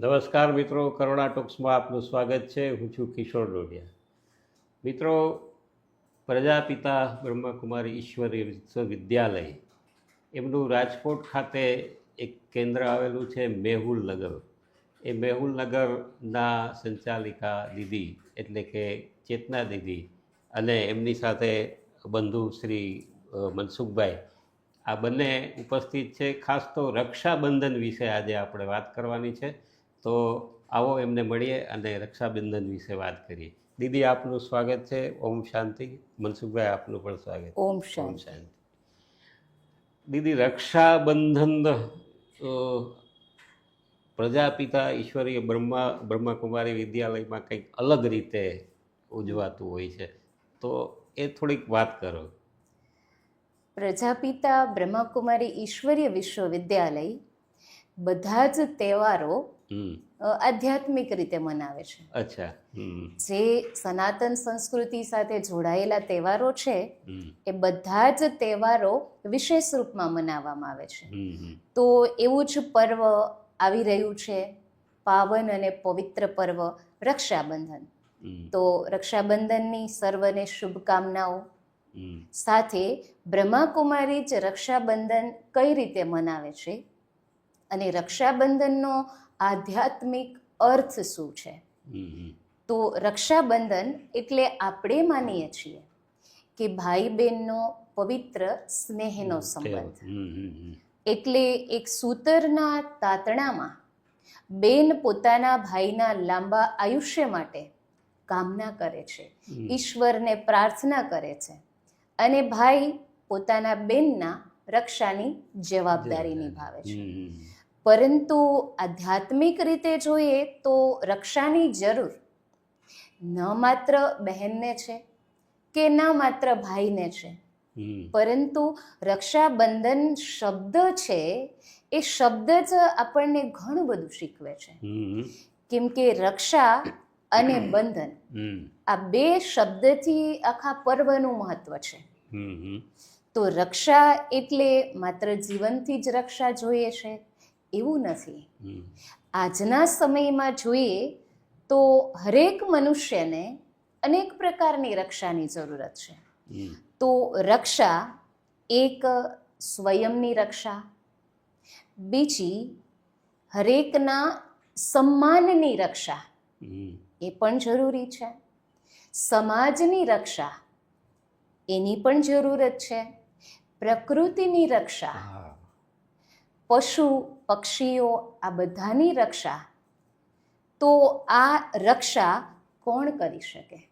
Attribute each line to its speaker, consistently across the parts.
Speaker 1: નમસ્કાર મિત્રો, કરુણા ટોક્સમાં આપનું સ્વાગત છે. હું છું કિશોર ડોડિયા મિત્રો, પ્રજાપિતા બ્રહ્માકુમારી ઈશ્વરી વિશ્વવિદ્યાલય, એમનું રાજકોટ ખાતે એક કેન્દ્ર આવેલું છે, મેહુલ નગર. એ મેહુલ નગરના સંચાલિકા દીદી, એટલે કે ચેતના દીદી અને એમની સાથે બંધુ શ્રી મનસુખભાઈ. આ બંને ઉપસ્થિત છે. ખાસ તો રક્ષાબંધન વિશે આજે આપણે વાત કરવાની છે. તો આવો એમને મળીએ અને રક્ષાબંધન વિશે વાત કરીએ. દીદી આપનું સ્વાગત છે. ઓમ શાંતિ. મનસુખભાઈ આપનું પણ સ્વાગત
Speaker 2: ઓમ
Speaker 1: ઓમ
Speaker 2: શાંતિ.
Speaker 1: દીદી રક્ષાબંધન પ્રજાપિતા ઈશ્વરીય બ્રહ્મા બ્રહ્માકુમારી વિદ્યાલયમાં કંઈક અલગ રીતે ઉજવાતું હોય છે. તો એ થોડીક વાત કરો.
Speaker 2: પ્રજાપિતા બ્રહ્માકુમારી ઈશ્વરીય વિશ્વવિદ્યાલય બધા જ તહેવારો આધ્યાત્મિક રીતે મનાવે છે.
Speaker 1: અચ્છા
Speaker 2: જે સનાતન સંસ્કૃતિ સાથે જોડાયેલા તહેવારો છે એ બધા જ તહેવારો વિશેષ રૂપમાં મનાવવામાં આવે છે. તો એવું જ પર્વ આવી રહ્યું છે પાવન અને પવિત્ર પર્વ રક્ષાબંધન. તો રક્ષાબંધનની સર્વને શુભકામનાઓ. સાથે બ્રહ્માકુમારી જ રક્ષાબંધન કઈ રીતે મનાવે છે? અને રક્ષાબંધનનો આધ્યાત્મિક અર્થ શું છે? તો રક્ષાબંધન એટલે આપણે માનીએ છીએ કે ભાઈ બહેનનો પવિત્ર સ્નેહનો સંબંધ. એટલે એક સૂતરના તાતણામાં બેન પોતાના ભાઈના લાંબા આયુષ્ય માટે કામના કરે છે. ઈશ્વરને પ્રાર્થના કરે છે અને ભાઈ પોતાના બેનના રક્ષાની જવાબદારી નિભાવે છે. પરંતુ આધ્યાત્મિક રીતે જોઈએ તો રક્ષાની જરૂર ન માત્ર બહેનને છે કે ન માત્ર ભાઈને છે. પરંતુ રક્ષાબંધન શબ્દ છે એ શબ્દ જ આપણને ઘણું બધું શીખવે છે. કેમ કે રક્ષા અને બંધન આ બે શબ્દથી આખા પર્વનું મહત્વ છે. તો રક્ષા એટલે માત્ર જીવનથી જ રક્ષા જોઈએ છે એવું નથી. આજના સમયમાં જોઈએ તો હરેક મનુષ્યને અનેક પ્રકારની રક્ષાની જરૂરત છે. તો રક્ષા એક સ્વયંની રક્ષા બીજી હરેકના સન્માનની રક્ષા એ પણ જરૂરી છે. સમાજની રક્ષા એની પણ જરૂરત છે. પ્રકૃતિની રક્ષા પશુ પક્ષીઓ આ બધાની રક્ષા. તો આ રક્ષા કોણ કરી શકે?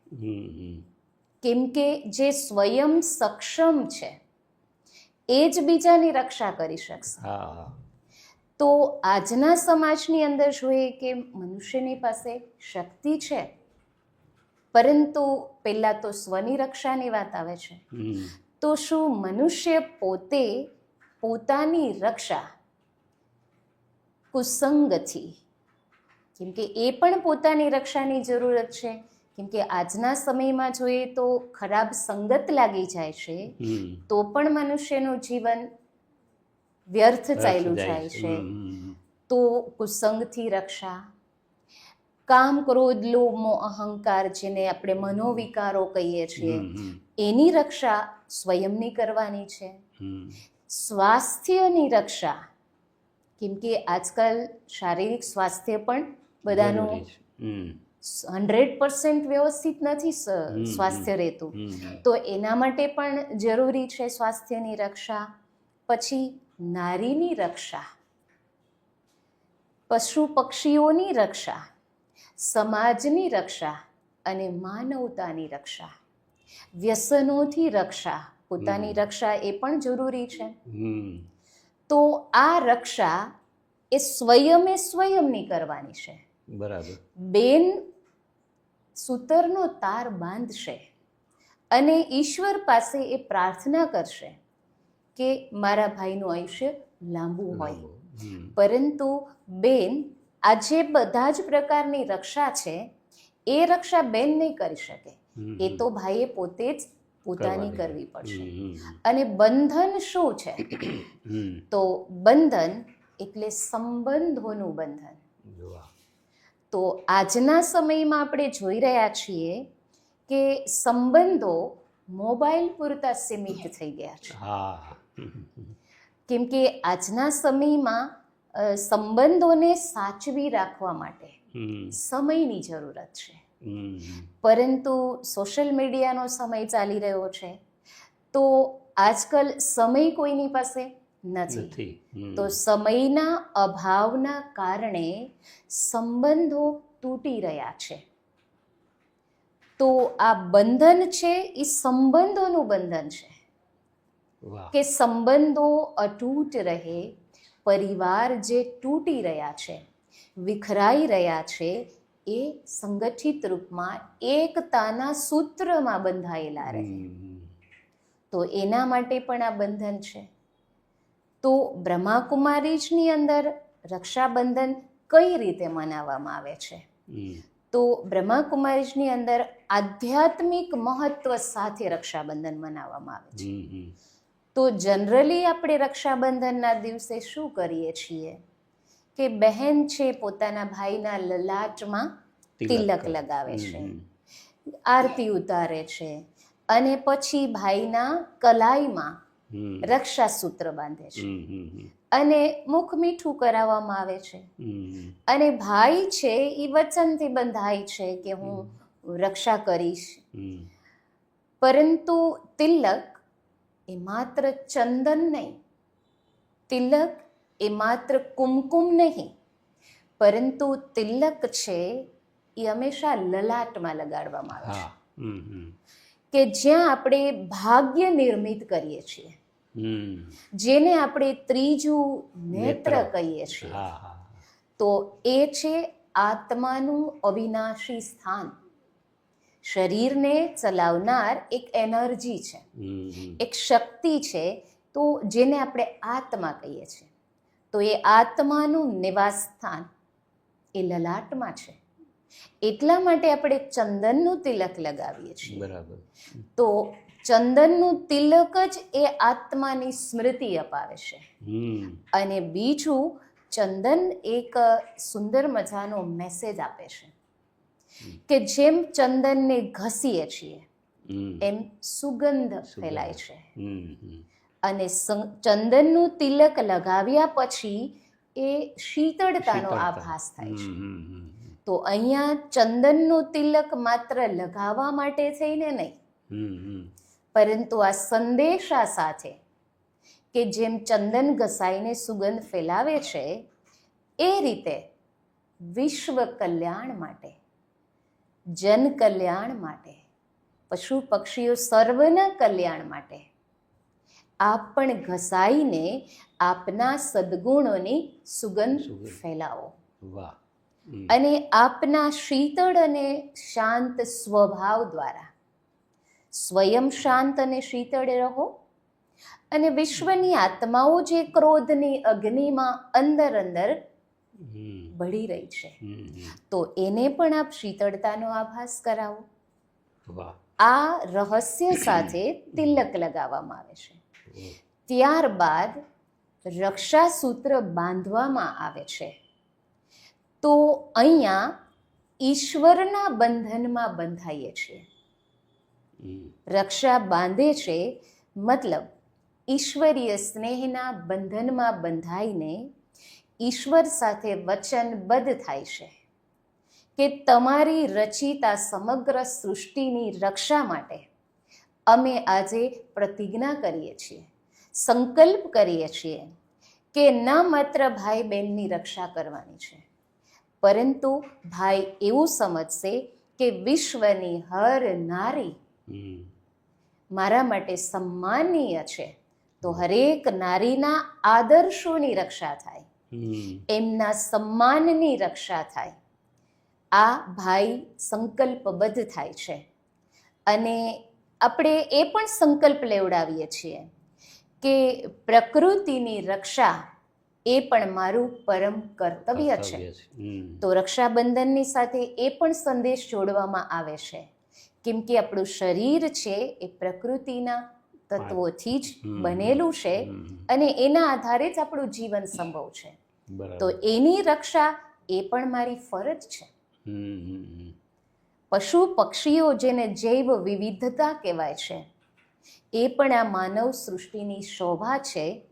Speaker 2: કેમ કે જે સ્વયં સક્ષમ છે એ જ બીજાની રક્ષા કરી શકશે. તો આજના સમાજની અંદર જોઈએ કે મનુષ્યની પાસે શક્તિ છે પરંતુ પહેલાં તો સ્વની રક્ષાની વાત આવે છે. તો શું મનુષ્ય પોતે પોતાની રક્ષા કુસંગથી. કેમ કે એ પણ પોતાની રક્ષાની જરૂરત છે. કેમ કે આજના સમયમાં જોઈએ તો ખરાબ સંગત લાગી જાય છે તો પણ મનુષ્યનું જીવન વ્યર્થ ચાલ્યું જાય છે. તો કુસંગથી રક્ષા. કામ ક્રોધ લોભ મોહ અહંકાર જેને આપણે મનોવિકારો કહીએ છીએ એની રક્ષા સ્વયંની કરવાની છે. સ્વાસ્થ્યની રક્ષા કેમ કે આજકાલ શારીરિક સ્વાસ્થ્ય પણ બધાનું
Speaker 1: હન્ડ્રેડ.
Speaker 2: હંડ્રેડ પર્સન્ટ વ્યવસ્થિત નથી સ્વાસ્થ્ય રહેતું. તો એના માટે પણ જરૂરી છે સ્વાસ્થ્યની રક્ષા પછી નારીની રક્ષા પશુ પક્ષીઓની રક્ષા સમાજની રક્ષા અને માનવતાની રક્ષા વ્યસનોથી રક્ષા પોતાની રક્ષા એ પણ જરૂરી છે. તો આ રક્ષા એ સ્વયમે સ્વયંની કરવાની છે.
Speaker 1: બરાબર.
Speaker 2: બેન સૂતરનો તાર બાંધશે અને ઈશ્વર પાસે એ પ્રાર્થના કરશે કે મારા ભાઈનું આયુષ્ય લાંબુ હોય. પરંતુ બેન આજે બધા જ પ્રકારની રક્ષા છે એ રક્ષા બેન નહીં કરી શકે. એ તો ભાઈએ પોતે જ પોતાની કરવી પડશે. અને બંધન શું છે? તો બંધન એટલે સંબંધોનું બંધન. તો આજના સમયમાં આપણે જોઈ રહ્યા છીએ કે સંબંધો મોબાઈલ પૂરતા સીમિત થઈ ગયા છે. કેમ કે આજના સમયમાં સંબંધોને સાચવી રાખવા માટે સમયની જરૂરત છે. પરંતુ સોશિયલ મીડિયાનો સમય ચાલી રહ્યો છે તો આજકાલ સમય કોઈની પાસે નથી. તો સમયના અભાવના કારણે સંબંધો તૂટી રહ્યા છે. તો આ બંધન છે એ સંબંધોનું બંધન છે. કે સંબંધો અતૂટ રહે પરિવાર જે તૂટી રહ્યા છે વિખરાઈ રહ્યા છે એ સંગઠિત રૂપમાં એકતાના સૂત્રમાં બંધાયેલા રહે. તો એના માટે પણ આ બંધન છે. તો બ્રહ્માકુમારીજની અંદર રક્ષાબંધન કઈ રીતે મનાવવામાં આવે છે? તો બ્રહ્માકુમારીજની અંદર આધ્યાત્મિક મહત્વ સાથે રક્ષાબંધન મનાવવામાં આવે છે. તો જનરલી આપણે રક્ષાબંધનના દિવસે શું કરીએ છીએ? કે બહેન છે પોતાના ભાઈના લલાટમાં તિલક લગાવે છે. આરતી ઉતારે છે. અને પછી ભાઈના કલાઈમાં
Speaker 1: રક્ષા
Speaker 2: સૂત્ર બાંધે છે. અને મુખ મીઠું કરાવવામાં આવે છે. અને ભાઈ છે એ વચનથી બંધાય છે કે હું રક્ષા કરીશ. પરંતુ તિલક એ માત્ર ચંદન નહીં. તિલક એ માત્ર કુમકુમ નહીં પરંતુ તિલક છે એ હંમેશા લલાટમાં લગાડવામાં આવે છે. કે જ્યાં આપણે ભાગ્ય નિર્મિત કરીએ છીએ જેને આપણે ત્રીજું નેત્ર. કહીએ છીએ તો એ છે આત્માનું અવિનાશી સ્થાન. શરીરને ચલાવનાર એક એનર્જી છે. એક શક્તિ છે તો જેને આપણે આત્મા કહીએ છીએ. તો એ આત્માનું નિવાસ સ્થાન એ લલાટમાં છે. એટલા માટે આપણે ચંદનનું તિલક લગાવીએ છીએ.
Speaker 1: બરાબર.
Speaker 2: તો ચંદનનું તિલક જ એ આત્માની સ્મૃતિ અપાવે છે. અને બીજું ચંદન એક સુંદર મજાનો મેસેજ આપે છે. કે જેમ ચંદનને ઘસીએ છીએ એમ સુગંધ. ફેલાય છે. અને ચંદનનું તિલક લગાવ્યા પછી એ શીતળતાનો આભાસ થાય છે. તો અહીંયા ચંદનનું તિલક માત્ર લગાવવા માટે થઈને નહીં. પરંતુ આ સંદેશા સાથે કે જેમ ચંદન ઘસાઈને સુગંધ ફેલાવે છે એ રીતે વિશ્વ કલ્યાણ માટે જન કલ્યાણ માટે પશુ પક્ષીઓ સર્વના કલ્યાણ માટે આપ પણ ઘસાઈને આપના સદગુણોની સુગંધ. ફેલાવો.
Speaker 1: વાહ.
Speaker 2: અને આપના શીતળ અને શાંત સ્વભાવ દ્વારા સ્વયં શાંત અને શીતળ રહો અને વિશ્વની આત્માઓ જે ક્રોધની અગ્નિમાં અંદર અંદર બળી રહી છે. તો એને પણ આપ શીતળતાનો આભાસ કરાવો. આ રહસ્ય સાથે તિલક લગાવવામાં આવે છે. ત્યારબાદ રક્ષાસૂત્ર બાંધવામાં આવે છે. તો અહીંયા ઈશ્વરના બંધનમાં બંધાઈએ છીએ. રક્ષા બાંધે છે મતલબ ઈશ્વરીય સ્નેહના બંધનમાં બંધાઈને ઈશ્વર સાથે વચનબદ્ધ થાય છે કે તમારી રચિતા સમગ્ર સૃષ્ટિની રક્ષા માટે અમે આજે પ્રતિજ્ઞા કરીએ છીએ સંકલ્પ કરીએ છીએ કે ન માત્ર ભાઈ બહેનની રક્ષા કરવાની છે પરંતુ ભાઈ એવું સમજશે કે વિશ્વની હર નારી મારા માટે સન્માનીય છે. તો હરેક નારીના આદર્શોની રક્ષા થાય એમના સન્માનની રક્ષા થાય. આ ભાઈ સંકલ્પબદ્ધ થાય છે. અને આપણે એ પણ સંકલ્પ લેવડાવીએ છીએ કે પ્રકૃતિની રક્ષા એ પણ મારું પરમ કર્તવ્ય છે. તો રક્ષાબંધનની સાથે એ પણ સંદેશ જોડવામાં આવે છે. કેમ કે આપણું શરીર છે એ પ્રકૃતિના તત્વોથી જ બનેલું છે અને એના આધારે જ આપણું જીવન સંભવ છે. તો એની રક્ષા એ પણ મારી ફરજ છે. પશુ પક્ષીઓ જેને જૈવ વિવિધતા કહેવાય છે એ પણ આ માનવ સૃષ્ટિની શોભા છે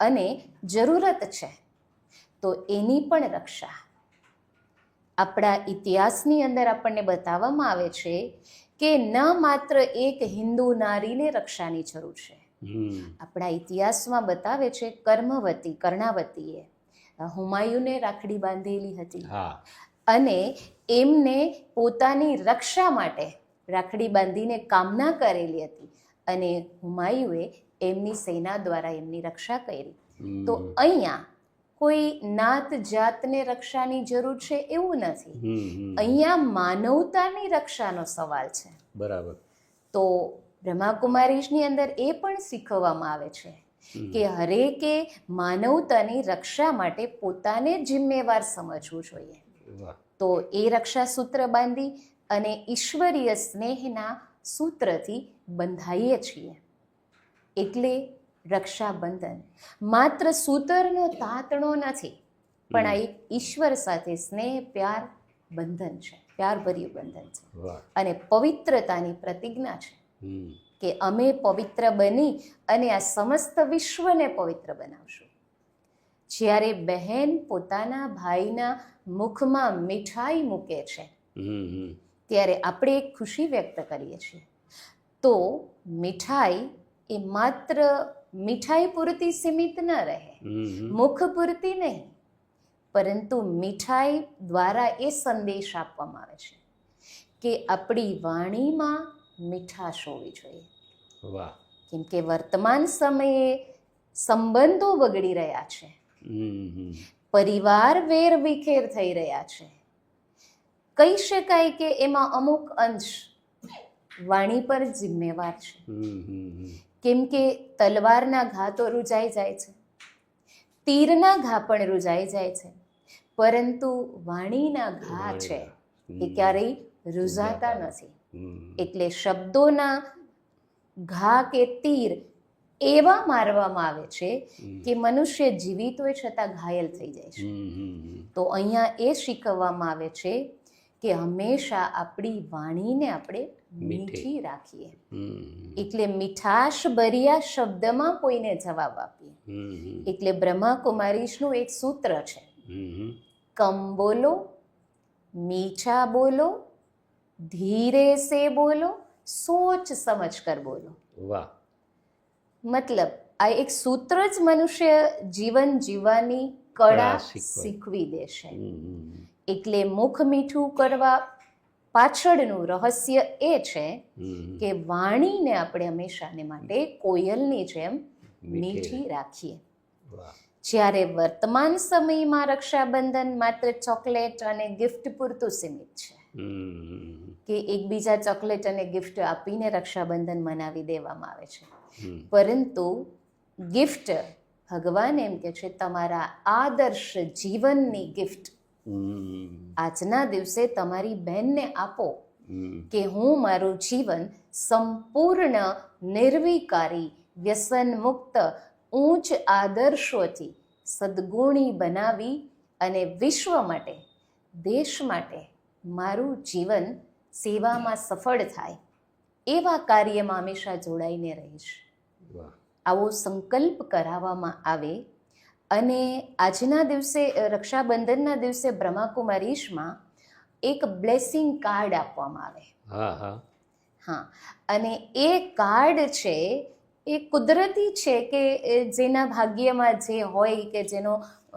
Speaker 2: અને જરૂરત છે. તો એની પણ રક્ષા. આપણા ઇતિહાસની અંદર આપણને બતાવવામાં આવે છે કે ન માત્ર એક હિન્દુ નારીને રક્ષાની જરૂર છે. આપણા ઇતિહાસમાં બતાવે છે કર્મવતી કર્ણાવતીએ હુમાયુને રાખડી બાંધેલી હતી. અને એમને પોતાની રક્ષા માટે રાખડી બાંધીને કામના કરેલી હતી અને હુમાયુએ એમની સેના દ્વારા એમની રક્ષા કરી. તો અહીંયા કોઈ નાત જાતને રક્ષાની જરૂર છે એવું નથી. અહીંયા માનવતાની રક્ષાનો સવાલ છે.
Speaker 1: બરાબર.
Speaker 2: તો બ્રહ્માકુમારીની અંદર એ પણ શીખવવામાં આવે છે કે હરેકે માનવતાની રક્ષા માટે પોતાને જિમ્મેવાર સમજવું જોઈએ. તો એ રક્ષા સૂત્ર બાંધી અને ઈશ્વરીય સ્નેહના સૂત્રથી બંધાઈએ છીએ. એટલે રક્ષાબંધન. માત્ર સૂતરનો તાતણો નથી પણ આ એક ઈશ્વર સાથે સ્નેહ પ્યાર બંધન છે. પ્યારભર્યું બંધન છે. અને પવિત્રતાની પ્રતિજ્ઞા છે કે અમે પવિત્ર બની અને આ સમસ્ત વિશ્વને પવિત્ર બનાવશું. જ્યારે બહેન પોતાના ભાઈના મુખમાં મીઠાઈ મૂકે છે. ત્યારે આપણે એક ખુશી વ્યક્ત કરીએ છીએ તો મીઠાઈ એ માત્ર મીઠાઈ પૂરતી સીમિત ન રહે. મુખ પૂરતી નહીં પરંતુ મીઠાઈ દ્વારા એ સંદેશ આપવામાં આવે છે કે આપણી વાણીમાં મીઠાશ હોવી જોઈએ
Speaker 1: વાહ
Speaker 2: કેમ કે વર્તમાન સમયે સંબંધો બગડી રહ્યા છે. પરિવાર વેર વિખેર થઈ રહ્યા છે. કહી શકાય કે એમાં અમુક અંશ વાણી પર જિમ્મેવાર છે. કેમ કે તલવારના ઘા તો રૂજાઈ જાય છે. તીરના ઘા પણ રૂજાઈ જાય છે. પરંતુ વાણીના ઘા છે એ ક્યારેય રૂઝાતા નથી. એટલે શબ્દોના ઘા કે તીર એવા મારવામાં આવે છે કે મનુષ્ય જીવિત હોય છતાં ઘાયલ થઈ જાય છે. તો અહીંયા એ શીખવવામાં આવે છે કે હંમેશા આપણી વાણીને આપણે
Speaker 1: મીઠી.
Speaker 2: રાખીએ. એટલે મીઠાશ ભર્યા શબ્દમાં કોઈને જવાબ આપીએ. એટલે બ્રહ્મા કુમારીશનું એક સૂત્ર છે. કમ બોલો મીઠા બોલો ધીરે સે બોલો સોચ સમજ કર બોલો.
Speaker 1: વાહ.
Speaker 2: મતલબ આ એક સૂત્ર જ મનુષ્ય જીવન જીવવાની કળા શીખવી દે છે
Speaker 1: હમ હમ.
Speaker 2: એટલે મુખ મીઠું કરવા પાછળનું રહસ્ય એ છે કે વાણીને આપણે હંમેશાને માટે કોયલની જેમ
Speaker 1: મીઠી.
Speaker 2: રાખીએ જ્યારે વર્તમાન સમયમાં રક્ષાબંધન માત્ર ચોકલેટ અને ગિફ્ટ પૂરતું સીમિત છે. કે એકબીજા ચોકલેટ અને ગિફ્ટ આપીને રક્ષાબંધન મનાવી દેવામાં આવે છે. પરંતુ ગિફ્ટ ભગવાન એમ કે છે તમારા આદર્શ જીવનની ગિફ્ટ આજના દિવસે તમારી બહેનને આપો કે હું મારું જીવન સંપૂર્ણ નિર્વિકારી વ્યસન મુક્ત ઊંચ આદર્શોથી સદગુણી બનાવી અને વિશ્વ માટે દેશ માટે મારું જીવન સેવામાં સફળ થાય એવા કાર્યમાં હંમેશા જોડાઈને રહીશ. આવો સંકલ્પ કરાવવામાં આવે અને આજના દિવસે રક્ષાબંધનના દિવસે બ્રહ્માકુમારીશમાં એક બ્લેસિંગ કાર્ડ આપવામાં આવે.
Speaker 1: હા
Speaker 2: અને એ કાર્ડ છે એ કુદરતી છે કે જેના ભાગ્યમાં જે હોય કે જેનો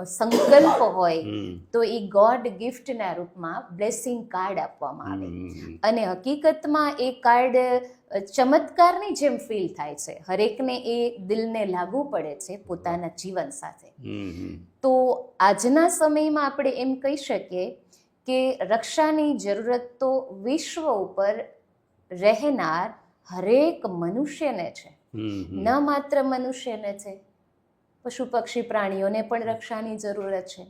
Speaker 2: સંકલ્પ હોય તો એ ગોડ ગિફ્ટના રૂપમાં બ્લેસિંગ કાર્ડ આપવામાં આવે. અને હકીકતમાં એ કાર્ડ ચમત્કારની જેમ ફીલ થાય છે. હરેકને એ દિલને લાગુ પડે છે પોતાના જીવન સાથે. તો આજના સમયમાં આપણે એમ કહી શકીએ કે રક્ષાની જરૂરત તો વિશ્વ ઉપર રહેનાર હરેક મનુષ્યને છે. ન માત્ર મનુષ્યને છે પશુ પક્ષી પ્રાણીઓને પણ રક્ષાની જરૂરત છે.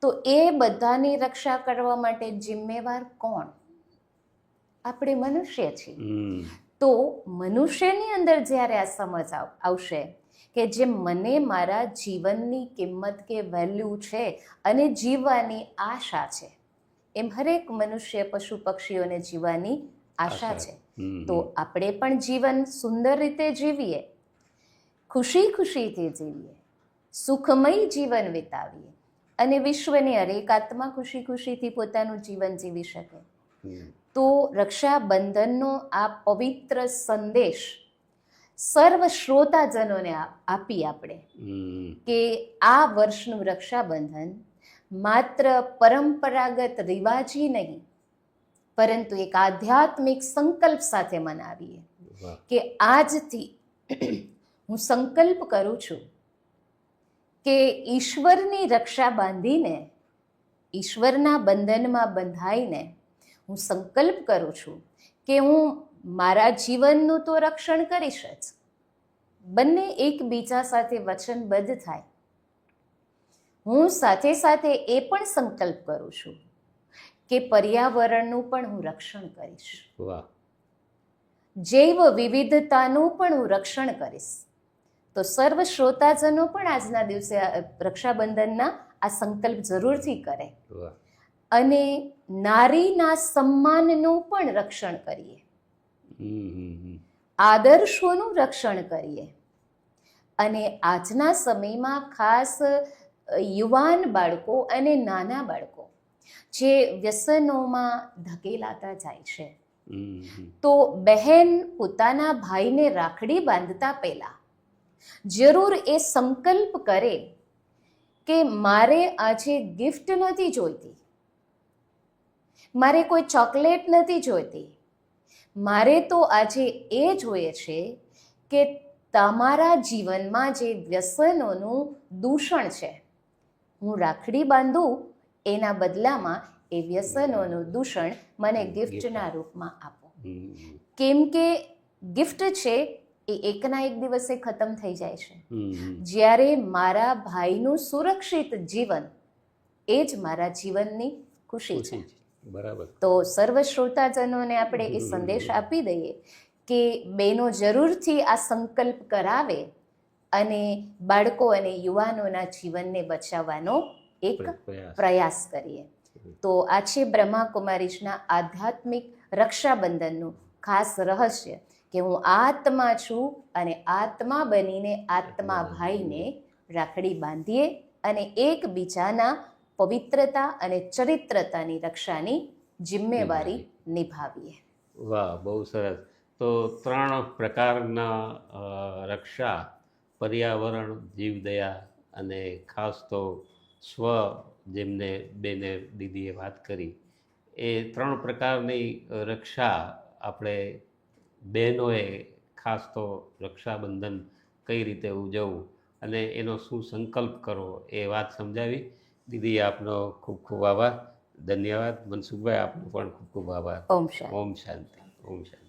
Speaker 2: તો એ બધાની રક્ષા કરવા માટે જિમ્મેવાર કોણ? આપણે મનુષ્ય છીએ. તો મનુષ્યની અંદર જ્યારે આ સમજ આવશે કે જે મને મારા જીવનની કિંમત કે વેલ્યુ છે અને જીવવાની આશા છે એમ હરેક મનુષ્ય પશુ પક્ષીઓને જીવવાની આશા. છે તો આપણે પણ જીવન સુંદર રીતે જીવીએ ખુશી ખુશીથી જીવીએ સુખમય જીવન વિતાવીએ અને વિશ્વની હરેક આત્મા ખુશી ખુશીથી પોતાનું જીવન જીવી શકે. તો રક્ષાબંધનનો આ પવિત્ર સંદેશ સર્વ શ્રોતાજનોને આપી આપણે કે આ વર્ષનું રક્ષાબંધન માત્ર પરંપરાગત રિવાજી નહીં પરંતુ એક આધ્યાત્મિક સંકલ્પ સાથે મનાવીએ કે આજથી હું સંકલ્પ કરું છું કે ઈશ્વરની રક્ષા બાંધીને ઈશ્વરના બંધનમાં બંધાઈને હું સંકલ્પ કરું છું કે હું મારા જીવનનું તો રક્ષણ કરીશ જ. બંને એકબીજા સાથે વચનબદ્ધ થાય. હું સાથે સાથે એ પણ સંકલ્પ કરું છું કે પર્યાવરણનું પણ હું રક્ષણ કરીશ.
Speaker 1: વાહ.
Speaker 2: જૈવ વિવિધતાનું પણ હું રક્ષણ કરીશ. તો સર્વ શ્રોતાજનો પણ આજના દિવસે રક્ષાબંધનના આ સંકલ્પ જરૂરથી કરે.
Speaker 1: વાહ.
Speaker 2: અને નારીના સન્માનનું પણ રક્ષણ કરીએ. આદર્શોનું રક્ષણ કરીએ અને આજના સમયમાં ખાસ યુવાન બાળકો અને નાના બાળકો જે વ્યસનોમાં ધકેલાતા જાય છે. તો બહેન પોતાના ભાઈને રાખડી બાંધતા પહેલા જરૂર એ સંકલ્પ કરે કે મારે આજે ગિફ્ટ નથી જોઈતી મારે કોઈ ચોકલેટ નથી જોઈતી મારે તો આજે એ જોઈએ છે કે તમારા જીવનમાં જે વ્યસનોનું દૂષણ છે હું રાખડી બાંધું એના બદલામાં એ વ્યસનોનું દૂષણ મને ગિફ્ટના રૂપમાં આપો. કેમ કે ગિફ્ટ છે એ એકના એક દિવસે ખતમ થઈ જાય છે. જ્યારે મારા ભાઈનું સુરક્ષિત જીવન એ જ મારા જીવનની ખુશી છે.
Speaker 1: બરાબર.
Speaker 2: તો સર્વ શ્રોતાજનોને આપણે એ સંદેશ આપી દઈએ કે બહેનો જરૂરથી આ સંકલ્પ કરાવે અને બાળકો અને યુવાનોના જીવનને બચાવવાનો એક
Speaker 1: પ્રયાસ.
Speaker 2: કરીએ. તો આ છે બ્રહ્માકુમારીજના આધ્યાત્મિક રક્ષાબંધનનું ખાસ રહસ્ય કે હું આત્મા છું અને આત્મા બનીને આત્મા ભાઈને રાખડી બાંધીએ અને એકબીજાના પવિત્રતા અને ચરિત્રતાની રક્ષાની જિમ્મેવારી નિભાવીએ.
Speaker 1: વાહ બહુ સરસ. તો ત્રણ પ્રકારના રક્ષા પર્યાવરણ જીવદયા અને ખાસ તો સ્વ જેમને બેને દીદીએ વાત કરી એ ત્રણ પ્રકારની રક્ષા આપણે બહેનોએ ખાસ તો રક્ષાબંધન કઈ રીતે ઉજવવું અને એનો શું સંકલ્પ કરવો એ વાત સમજાવી. દીદી આપનો ખૂબ ખૂબ આભાર. ધન્યવાદ. મનસુખભાઈ આપનો પણ ખૂબ ખૂબ આભાર.
Speaker 2: ઓમ શાંતિ.
Speaker 1: ઓમ શાંતિ. ઓમ શાંતિ.